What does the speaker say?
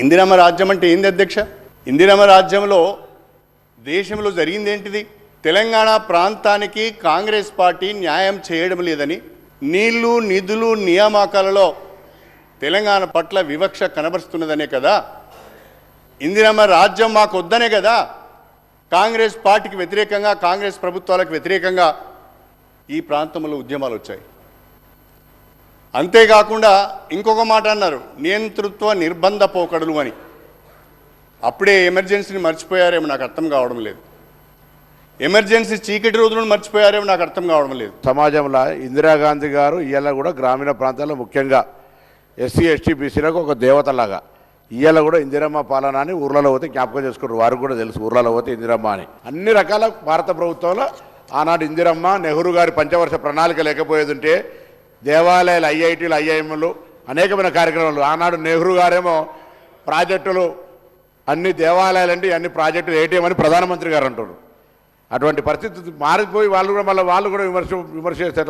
ఇందిరమ్మ రాజ్యం అంటే ఏంది అధ్యక్ష? ఇందిరమ్మ రాజ్యంలో దేశంలో జరిగింది ఏంటిది తెలంగాణ ప్రాంతానికి కాంగ్రెస్ పార్టీ న్యాయం చేయడం లేదని నీళ్ళు నిధులు నియామకాలలో తెలంగాణ పట్ల వివక్ష కనబరుస్తున్నదనే కదా? ఇందిరమ్మ రాజ్యం మాకు వద్దనే కదా? కాంగ్రెస్ పార్టీకి వ్యతిరేకంగా కాంగ్రెస్ ప్రభుత్వాలకు వ్యతిరేకంగా ఈ ప్రాంతంలో ఉద్యమాలు వచ్చాయి. అంతేకాకుండా ఇంకొక మాట అన్నారు నియంతృత్వ నిర్బంధ పోకడలు అని. అప్పుడే ఎమర్జెన్సీని మర్చిపోయారేమో నాకు అర్థం కావడం లేదు. ఎమర్జెన్సీ చీకటి రోజులను మర్చిపోయారేమో నాకు అర్థం కావడం లేదు. సమాజంలో ఇందిరాగాంధీ గారు ఇవాళ కూడా గ్రామీణ ప్రాంతాల్లో ముఖ్యంగా ఎస్సీ ఎస్టీ బీసీలకు ఒక దేవతలాగా. ఇవాళ కూడా ఇందిరమ్మ పాలన అని ఊర్లలో పోతే జ్ఞాపకం చేసుకుంటారు వారు కూడా తెలుసు ఊర్లలో పోతే ఇందిరమ్మ అని. అన్ని రకాల భారత ప్రభుత్వంలో ఆనాడు ఇందిరమ్మ నెహ్రూ గారి పంచవర్ష ప్రణాళిక లేకపోయేది ఉంటే దేవాలయాలు ఐఐటీలు ఐఐఎంలు అనేకమైన కార్యక్రమాలు. ఆనాడు నెహ్రూ గారేమో ప్రాజెక్టులు అన్ని దేవాలయాలంటే అన్ని ప్రాజెక్టులు ఏటీఎం అని ప్రధానమంత్రి గారు అంటారు. అటువంటి పరిస్థితి మారిపోయి వాళ్ళు కూడా మళ్ళీ వాళ్ళు కూడా విమర్శ విమర్శ చేస్తే